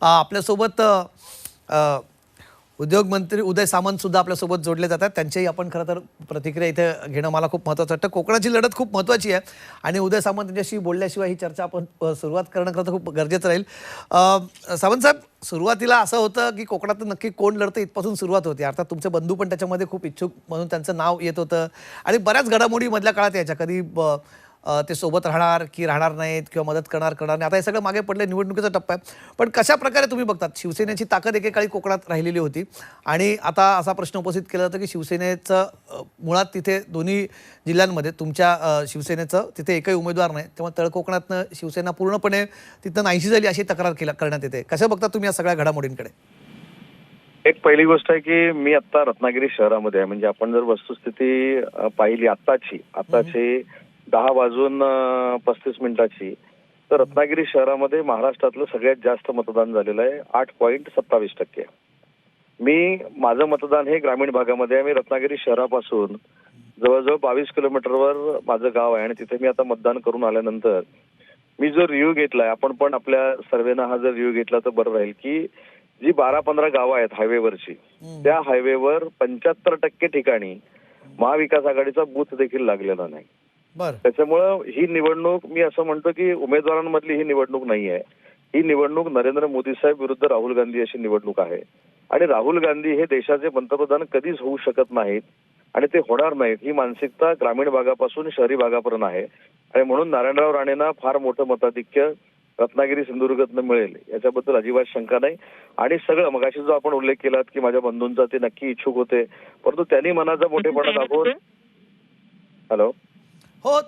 आपल्यासोबत उद्योगमंत्री उदय सामंतसुद्धा आपल्यासोबत जोडले जातात. त्यांच्याही आपण खरं तर प्रतिक्रिया इथे घेणं मला खूप महत्त्वाचं वाटतं. कोकणाची लढत खूप महत्त्वाची आहे आणि उदय सामंत यांच्याशी बोलल्याशिवाय ही चर्चा आपण सुरुवात करणं खरं तर खूप गरजेचं राहील. सावंत साहेब सुरुवातीला असं होतं की कोकणात नक्की कोण लढतं इथपासून सुरुवात होती. अर्थात तुमचे बंधू पण त्याच्यामध्ये खूप इच्छुक म्हणून त्यांचं नाव येत होतं. आणि बऱ्याच घडामोडी मधल्या काळात यायच्या. कधी ब- ते सोबत राहणार की राहणार नाहीत किंवा मदत करणार करणार नाही. आता हे सगळं मागे पडले निवडणुकीचा टप्पा आहे. पण कशा प्रकारे तुम्ही बघतात? शिवसेनेची ताकद एकेकाळी कोकणात राहिलेली होती. आणि आता असा प्रश्न उपस्थित केला जातो की शिवसेनेचं मुळात तिथे दोन्ही जिल्ह्यांमध्ये तुमच्या शिवसेनेचं तिथे एकही उमेदवार नाही. तेव्हा तळकोकणातनं शिवसेना पूर्णपणे तिथं नाहीशी झाली अशी तक्रार केला करण्यात येते. कशा बघता तुम्ही या सगळ्या घडामोडींकडे? एक पहिली गोष्ट आहे की मी आता रत्नागिरी शहरामध्ये आहे. म्हणजे आपण जर वस्तुस्थिती पाहिली आत्ताची आत्ताची दहा वाजून पस्तीस मिनिटाची. तर रत्नागिरी शहरामध्ये महाराष्ट्रातलं सगळ्यात जास्त मतदान झालेलं आहे. आठ पॉईंट सत्तावीस टक्के. मी माझं मतदान हे ग्रामीण भागामध्ये आहे. मी रत्नागिरी शहरापासून जवळजवळ बावीस किलोमीटरवर माझं गाव आहे आणि तिथे मी आता मतदान करून आल्यानंतर मी जो रिव्ह्यू घेतलाय आपण पण आपल्या सर्वेनं हा जर रिव्ह्यू घेतला तर बरं राहील की जी बारा पंधरा गावं आहेत हायवेवरची त्या हायवेवर पंच्याहत्तर टक्के ठिकाणी महाविकास आघाडीचा बूथ देखील लागलेला नाही. त्याच्यामुळं ही निवडणूक मी असं म्हणतो की उमेदवारांमधली ही निवडणूक नाही आहे ही निवडणूक नरेंद्र मोदी साहेब विरुद्ध राहुल गांधी अशी निवडणूक आहे. आणि राहुल गांधी हे देशाचे पंतप्रधान कधीच होऊ शकत नाहीत आणि ते होणार नाहीत. ही मानसिकता ग्रामीण भागापासून शहरी भागापर्यंत आहे. आणि म्हणून नारायणराव राणेंना फार मोठं मताधिक्य रत्नागिरी सिंधुदुर्गातनं मिळेल. याच्याबद्दल अजिबात शंका नाही. आणि सगळं मगाशी जो आपण उल्लेख केलात की माझ्या बंधूंचा ते नक्की इच्छुक होते. परंतु त्यांनी मनाचा मोठेपणा दाखवून हॅलो हो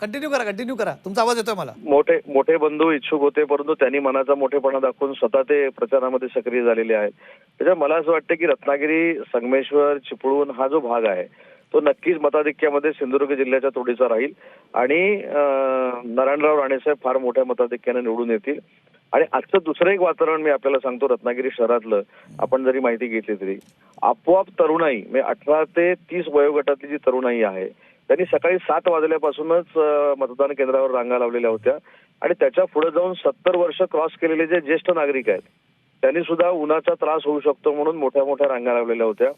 कंटिन्यू करा कंटिन्यू करा. तुमचा आवाज येतोय मला. मोठे मोठे बंधू इच्छुक होते परंतु त्यांनी मनाचा मोठेपणा दाखवून स्वतः ते प्रचारामध्ये सक्रिय झालेले आहेत. त्याच्यामुळे मला असं वाटतं की रत्नागिरी संगमेश्वर चिपळूण हा जो भाग आहे तो नक्कीच मताधिक्यामध्ये सिंधुदुर्ग जिल्ह्याच्या तोडीचा राहील आणि नारायणराव राणेसाहेब फार मोठ्या मताधिक्याने निवडून येतील. आणि आजचं दुसरं एक वातावरण मी आपल्याला सांगतो रत्नागिरी शहरातलं. आपण जरी माहिती घेतली तरी. आपोआप तरुणाई म्हणजे अठरा ते तीस वयोगटातली जी तरुणाई आहे त्यांनी सकाळी सात वाजल्यापासूनच मतदान केंद्रावर रांगा लावलेल्या होत्या. आणि त्याच्या पुढे जाऊन सत्तर वर्ष क्रॉस केलेले जे ज्येष्ठ नागरिक आहेत त्यांनी सुद्धा उन्हाचा त्रास होऊ शकतो म्हणून मोठ्या मोठ्या रांगा लावलेल्या होत्या.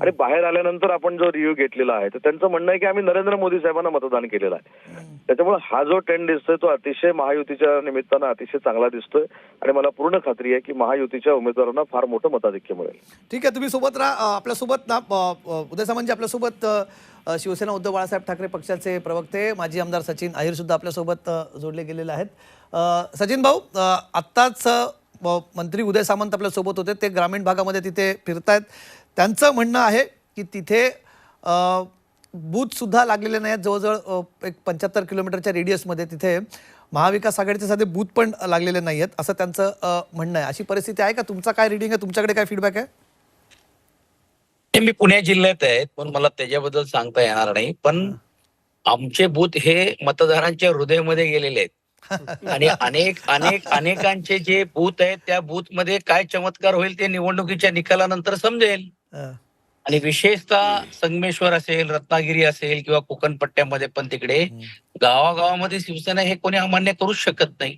आणि बाहेर आल्यानंतर आपण जो रिव्ह्यू घेतलेला आहे तर त्यांचं म्हणणं आहे की आम्ही नरेंद्र मोदी साहेबांना मतदान केलेलं आहे. त्याच्यामुळे हा जो ट्रेंड दिसतोय तो अतिशय महायुतीच्या निमित्तानं अतिशय चांगला दिसतोय. आणि मला पूर्ण खात्री आहे की महायुतीच्या उमेदवारांना फार मोठं मताधिक्य मिळेल. ठीक आहे तुम्ही सोबत राहा. आपल्यासोबत ना उदय सामंतजी आपल्यासोबत शिवसेना उद्धव बाळासाहेब ठाकरे पक्षाचे प्रवक्ते माजी आमदार सचिन अहिर सुद्धा आपल्यासोबत जोडले गेलेले आहेत. सचिन भाऊ आत्ताच मंत्री उदय सामंत आपल्यासोबत होते. ते ग्रामीण भागामध्ये तिथे फिरतायत. त्यांचं म्हणणं आहे की तिथे अ, बूथ सुद्धा लागलेले नाही आहेत जवळजवळ एक पंच्याहत्तर किलोमीटरच्या रेडियसमध्ये तिथे महाविकास आघाडीचे साधे बूथ पण लागलेले नाही आहेत असं त्यांचं म्हणणं आहे. अशी परिस्थिती आहे का? तुमचा काय रिडिंग आहे? तुमच्याकडे काय फीडबॅक आहे? मी पुणे जिल्ह्यात आहेत पण मला त्याच्याबद्दल सांगता येणार नाही. पण आमचे बूथ हे मतदारांच्या हृदयामध्ये गेलेले आहेत. आणि अनेक अनेक अनेकांचे जे बूथ आहेत त्या बूथमध्ये काय चमत्कार होईल ते निवडणुकीच्या निकालानंतर समजेल. आणि विशेषतः संगमेश्वर असेल रत्नागिरी असेल किंवा कोकण पट्ट्यामध्ये पण तिकडे गावागावामध्ये शिवसेना हे कोणी अमान्य करूच शकत नाही.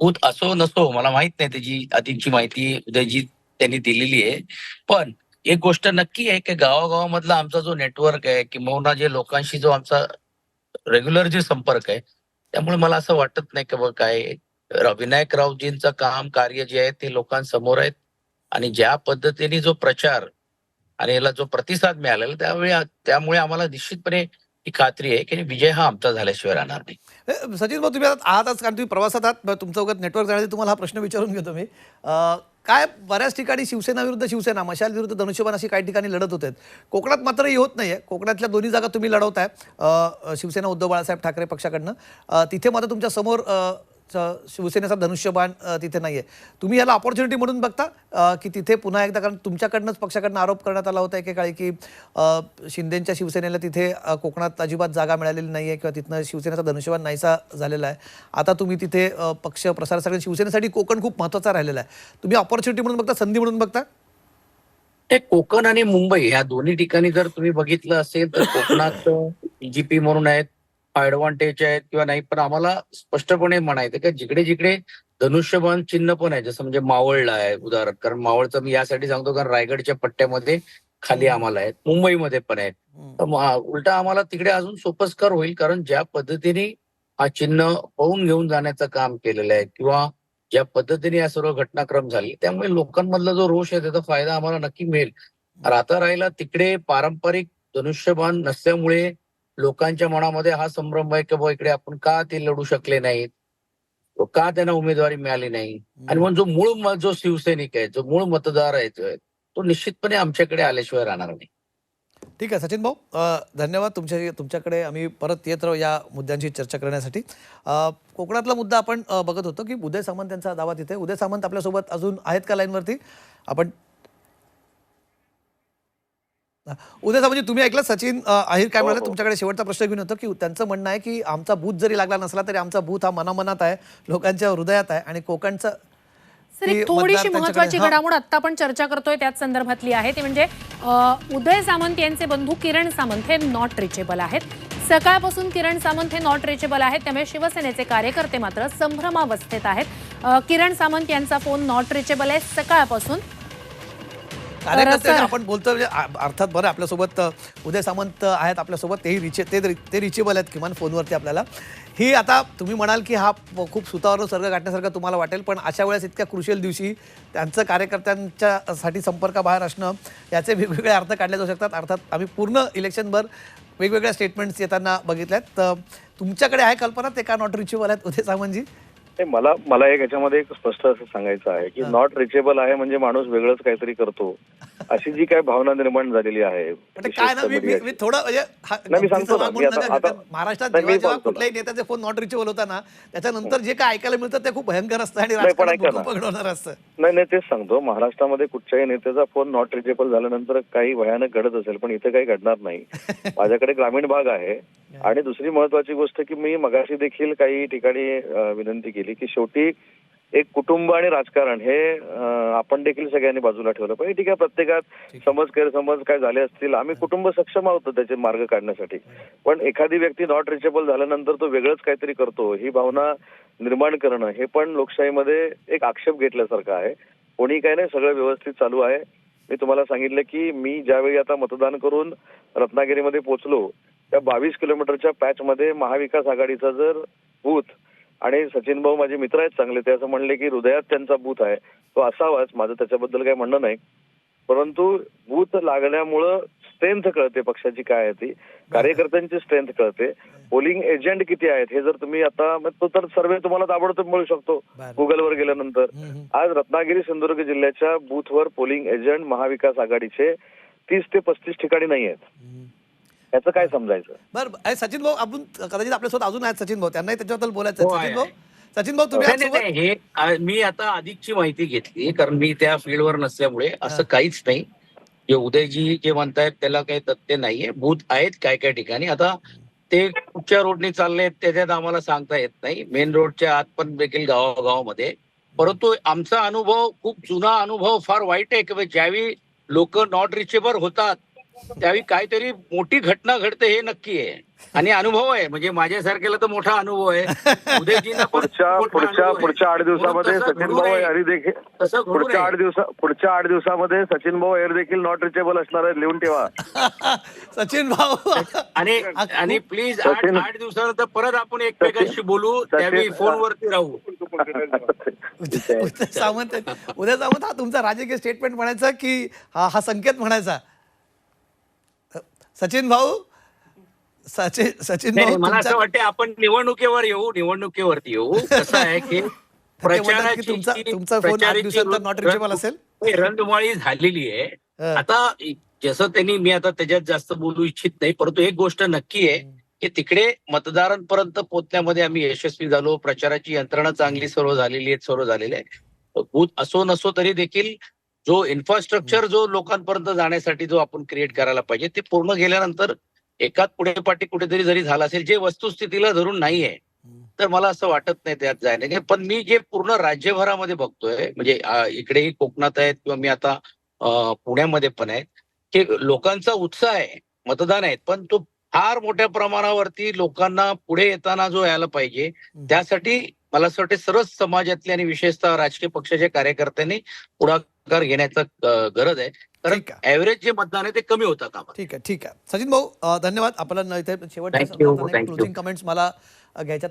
बूथ असो नसो मला माहीत नाही त्याची आधीची माहिती उदयजी त्यांनी दिलेली आहे. पण एक गोष्ट नक्की आहे की गावागावामधला आमचा जो नेटवर्क आहे किंवा जे लोकांशी जो आमचा रेग्युलर जे संपर्क आहे त्यामुळे मला असं वाटत नाही की बघ काय रा- विनायक रावजींचं काम कार्य जे आहे ते लोकांसमोर आहेत. आणि ज्या पद्धतीने जो प्रचार आणि याला जो प्रतिसाद मिळालेला त्यावेळी त्यामुळे आम्हाला निश्चितपणे ही खात्री आहे की विजय हा आमचा झाल्याशिवाय राहणार नाही. सचिन भाऊ तुम्ही आता आहातच कारण तुम्ही प्रवासात आहात. ब- तुमचं वगैरे नेटवर्क जाण्यासाठी तुम्हाला हा प्रश्न विचारून घेतो मी. काय बऱ्याच ठिकाणी शिवसेना विरुद्ध शिवसेना मशाल विरुद्ध धनुष्यबाण अशी काही ठिकाणी लढत होते. कोकणात मात्र ही होत आहे कोकणातल्या दोन्ही जागा तुम्ही लढवताय शिवसेना उद्धव बाळासाहेब ठाकरे पक्षाकडनं. तिथे मात्र तुमच्यासमोर शिवसेनेचा धनुष्यबाण तिथे तिथे नाहीये. तुम्ही याला ऑपॉर्च्युनिटी म्हणून बघता की तिथे पुन्हा एकदा कारण तुमच्याकडनंच पक्षाकडनं आरोप करण्यात आला होता एकेकाळी की शिंदेच्या शिवसेनेला तिथे कोकणात अजिबात जागा मिळालेली नाहीये किंवा तिथनं शिवसेनेचा धनुष्यबाण नाहीसा झालेला आहे. आता तुम्ही तिथे पक्ष प्रसारासाठी शिवसेनेसाठी कोकण खूप महत्त्वाचा राहिलेला आहे. तुम्ही ऑपॉर्च्युनिटी म्हणून बघता संधी म्हणून बघता? ते कोकण आणि मुंबई ह्या दोन्ही ठिकाणी जर तुम्ही बघितलं असेल तर कोकणात बीजेपी म्हणून आहेत ऍडव्हान्टेज आहेत किंवा नाही पण आम्हाला स्पष्टपणे म्हणायचं की जिकडे जिकडे धनुष्यबाण चिन्ह पण आहे जसं म्हणजे मावळला आहे उदाहरण. कारण मावळचं मी यासाठी सांगतो कारण रायगडच्या पट्ट्यामध्ये खाली आम्हाला आहेत मुंबईमध्ये पण आहेत. तर उलटा आम्हाला तिकडे अजून सोपस्कर होईल कारण ज्या पद्धतीने हा चिन्ह पळून घेऊन जाण्याचं काम केलेलं आहे किंवा ज्या पद्धतीने या सर्व घटनाक्रम झाले त्यामुळे लोकांमधला जो रोष आहे त्याचा फायदा आम्हाला नक्की मिळेल. आता राहिला तिकडे पारंपरिक धनुष्यबाण नसल्यामुळे लोकांच्या मनामध्ये हा संभ्रम आहे की बुवा इकडे आपण का ते लढू शकले नाहीत? का त्यांना उमेदवारी मिळाली नाही? आणि मग जो मूळ जो शिवसैनिक आहे जो मूळ मतदार आहे तो निश्चितपणे आमच्याकडे आल्याशिवाय राहणार नाही. ठीक आहे सचिन भाऊ धन्यवाद तुमच्या तुमच्याकडे. आम्ही परत येत राहू या मुद्द्यांची चर्चा करण्यासाठी. कोकणातला मुद्दा आपण बघत होतो की उदय सामंत यांचा दावा तिथे. उदय सामंत आपल्यासोबत अजून आहेत का लाईनवरती? आपण अ, उदय सामंतजी तुम्ही ऐकलं? सचिन अहिर काय हो, म्हणाले? हो. तुमच्याकडे शेवटचा प्रश्न घेऊन होतो की त्यांचं म्हणणं आहे की आमचा बूथ जरी लागला नसला तरी आमचा बूथ हा मनामनात आहे लोकांच्या हृदयात आहे आणि कोकणचा सर की एक थोडीशी महत्वाची. घडामोड आता आपण चर्चा करतोय त्याच संदर्भातली आहे. ती म्हणजे उदय सामंत यांचे बंधू किरण सामंत हे नॉट रिचेबल आहेत. सकाळपासून किरण सामंत हे नॉट रिचेबल आहेत. त्यामुळे शिवसेनेचे कार्यकर्ते मात्र संभ्रमावस्थेत आहेत. किरण सामंत यांचा फोन नॉट रिचेबल आहे. सकाळपासून कार्यकर्ते आपण बोलतो म्हणजे अर्थात बरं आपल्यासोबत उदय सामंत आहेत आपल्यासोबत तेही रिचे ते ते रिचेबल आहेत किमान फोनवरती आपल्याला. ही आता तुम्ही म्हणाल की हा खूप सुतावरून सर्ग गाठण्यासारखं तुम्हाला वाटेल पण अशा वेळेस इतक्या क्रुशियल दिवशी त्यांचं कार्यकर्त्यांच्या साठी संपर्काबाहेर असणं याचे वेगवेगळे अर्थ काढले जाऊ शकतात. अर्थात आम्ही पूर्ण इलेक्शनभर वेगवेगळ्या स्टेटमेंट्स येताना बघितल्यात. तर तुमच्याकडे आहे कल्पना ते का नॉट रिचेबल आहेत? उदय सामंतजी? मला मला एक याच्यामध्ये एक स्पष्ट असं सांगायचं आहे की. नॉट रिचेबल आहे म्हणजे माणूस वेगळंच काहीतरी करतो अशी जी काय भावना निर्माण झालेली आहे काय ना मी मी मी थोडं म्हणजे मी सांगतो महाराष्ट्रात जेव्हा. कुठल्याही नेत्याचे फोन नॉट रिचेबल होता ना त्याच्यानंतर जे काय ऐकायला मिळतं ते खूप भयंकर असतं आणि असतं. नाही नाही तेच सांगतो. महाराष्ट्रामध्ये कुठच्याही नेत्याचा फोन नॉट रिचेबल झाल्यानंतर काही भयानक घडत असेल पण इथे काही घडणार नाही. माझ्याकडे ग्रामीण भाग आहे आणि दुसरी महत्वाची गोष्ट की मी मगाशी देखील काही ठिकाणी विनंती केली की शेवटी एक कुटुंब आणि राजकारण हे आपण देखील सगळ्यांनी बाजूला ठेवलं पाहिजे. ठीक आहे प्रत्येकात समज गैरसमज काय झाले असतील आम्ही कुटुंब सक्षम आहोत त्याचे मार्ग काढण्यासाठी. पण एखादी व्यक्ती नॉट रिचेबल झाल्यानंतर तो वेगळंच काहीतरी करतो. ही भावना निर्माण करणं हे पण लोकशाहीमध्ये एक आक्षेप घेतल्यासारखं आहे. कोणी काही नाही सगळं व्यवस्थित चालू आहे. मी तुम्हाला सांगितलं की मी ज्यावेळी आता मतदान करून रत्नागिरीमध्ये पोहोचलो त्या बावीस किलोमीटरच्या पॅच मध्ये महाविकास आघाडीचा जर बूथ आणि सचिन भाऊ माझे मित्र आहेत चांगले ते असं म्हणले की हृदयात त्यांचा बूथ आहे. तो असावाच माझं त्याच्याबद्दल काही म्हणणं नाही. परंतु बूथ लागल्यामुळं स्ट्रेंथ कळते पक्षाची काय आहे ती. कार्यकर्त्यांची स्ट्रेंथ कळते. पोलिंग एजंट किती आहेत हे जर तुम्ही आता तो तर सर्वे तुम्हाला ताबडतोब मिळू शकतो. गुगलवर गेल्यानंतर. आज रत्नागिरी सिंधुदुर्ग जिल्ह्याच्या बूथवर पोलिंग एजंट महाविकास आघाडीचे तीस ते पस्तीस ठिकाणी नाही आहेत. हम्म. याचं काय समजायचं? बरं सचिन भाऊ आपण कदाचित आपल्यासोबत अजून आहेत सचिन भाऊ. त्यांनाही त्याच्याबद्दल बोलायचं हो, आहे. सचिन आहे, भाऊ? सचिन भाऊ तुम्ही नाही, नाही, आहात नाही, हे आ, मी आता अधिकची माहिती घेतली कारण मी त्या फील्डवर नसल्यामुळे असं काहीच नाही. जे उदयजी जे म्हणतायत त्याला काही तथ्य नाहीये. बूथ आहेत काय काय ठिकाणी. आता ते कुठच्या रोडने चालले त्याच्यात आम्हाला सांगता येत नाही. मेन रोडच्या आत पण देखील गावागावामध्ये. परंतु आमचा अनुभव खूप जुना अनुभव फार वाईट आहे की ज्यावेळी लोक नॉट रिचेबल होतात त्यावेळी काहीतरी मोठी घटना घडते हे नक्की आहे. आणि अनुभव आहे. म्हणजे माझ्यासारख्याला तर मोठा अनुभव आहे. उदयजींना पुढच्या पुढच्या अनुभव आहे. पुढच्या आठ दिवसामध्ये सचिन भाऊ. हरी देखील पुढच्या. आठ दिवसा पुढच्या आठ दिवसामध्ये सचिन भाऊ अयर देखील नॉट रिचेबल असणार आहेत. लिहून ठेवा. सचिन भाऊ. आणि आणि प्लीज आठ दिवसानंतर परत आपण एकमेकांशी बोलू. त्यावेळी फोनवरती राहू. उदय उदय सामंत हा तुमचा राजकीय स्टेटमेंट म्हणायचा की हा हा संकेत म्हणायचा? सचिन भाऊ? सचिन सचिन नाही, भाऊ मला असं तुमच्या वाटतं आपण निवडणुकीवर येऊ निवडणुकीवरती येऊ. कसं आहे की म्हणतात की प्रचाराची तुमचा तुमचा आठ प्रचाराची असेल? रणधुमाळी झालेली आहे. हं. आता जसं त्यांनी मी आता त्याच्यात जास्त बोलू इच्छित नाही परंतु एक गोष्ट नक्की आहे की तिकडे मतदारांपर्यंत पोहोचण्यामध्ये आम्ही यशस्वी झालो. प्रचाराची यंत्रणा चांगली सर्व झालेली आहे सर्व झालेली आहे बूथ असो नसो तरी देखील जो इन्फ्रास्ट्रक्चर जो लोकांपर्यंत जाण्यासाठी जो आपण क्रिएट करायला पाहिजे ते पूर्ण गेल्यानंतर एकाच पुढे पाठी कुठेतरी जरी झालं असेल जे वस्तुस्थितीला धरून नाहीये तर मला असं वाटत नाही त्यात जायला पण मी जे पूर्ण राज्यभरामध्ये बघतोय म्हणजे इकडेही कोकणात आहेत किंवा मी आता पुण्यामध्ये पण आहेत की लोकांचा उत्साह आहे मतदान आहेत पण तो फार मोठ्या प्रमाणावरती लोकांना पुढे येताना जो यायला पाहिजे त्यासाठी मला असं वाटतं सर्वच समाजातले आणि विशेषतः राजकीय पक्षाच्या कार्यकर्त्यांनी पुढाकार घेण्याचा गरज आहे. कारण ऍव्हरेज जे मतदान आहे ते कमी होतं कामा ठीक आहे ठीक आहे. सचिन भाऊ धन्यवाद. आपल्याला इथे शेवटच्या. क्लोजिंग कमेंट्स मला घ्यायच्या